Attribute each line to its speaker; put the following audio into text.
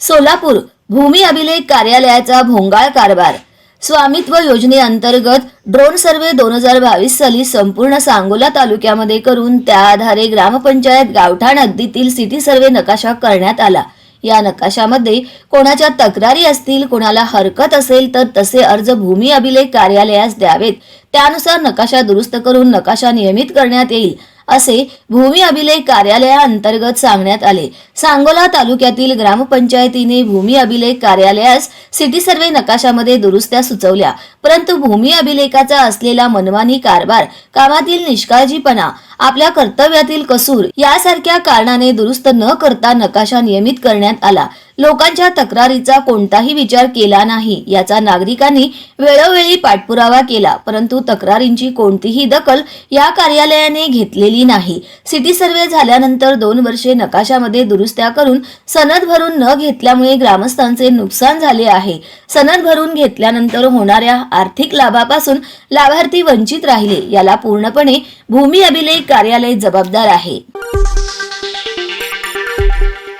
Speaker 1: सोलापूर भूमी अभिलेख कार्यालयाचा भोंगाळ कारभार. स्वामित्व योजनेअंतर्गत ड्रोन सर्वे दोन हजार बावीस साली संपूर्ण सांगोला तालुक्यामध्ये करून त्या आधारे ग्रामपंचायत गावठाण हद्दीतील सिटी सर्वे नकाशा करण्यात आला. या नकाशामध्ये कोणाच्या तक्रारी असतील कोणाला हरकत असेल तर तसे अर्ज भूमी अभिलेख कार्यालयास द्यावेत. त्यानुसार नकाशा दुरुस्त करून नकाशा नियमित करण्यात येईल. असे भूमी अभिलेख कार्यालयाअंतर्गत सांगण्यात आले. सांगोला तालुक्यातील ग्रामपंचायतीने भूमी अभिलेख कार्यालयास सिटी सर्वे नकाशामध्ये दुरुस्त्या सुचवल्या. परंतु भूमी अभिलेखाचा असलेला मनमानी कारभार कामातील निष्काळजीपणा आपल्या कर्तव्यातील कसूर यासारख्या कारणाने दुरुस्त न करता नकाशा नियमित करण्यात आला. लोकांच्या तक्रारीचा कोणताही विचार केला नाही. याचा नागरिकांनी वेळोवेळी पाठपुरावा केला परंतु तक्रारींची कोणतीही दखल या कार्यालयाने घेतलेली नाही. सिटी सर्वे झाल्यानंतर दोन वर्षे नकाशामध्ये दुरुस्त्या करून सनद भरून न घेतल्यामुळे ग्रामस्थांचे नुकसान झाले आहे. सनद भरून घेतल्यानंतर होणाऱ्या आर्थिक लाभापासून लाभार्थी वंचित राहिले. याला पूर्णपणे भूमी अभिलेख कार्यालय जबाबदार आहे.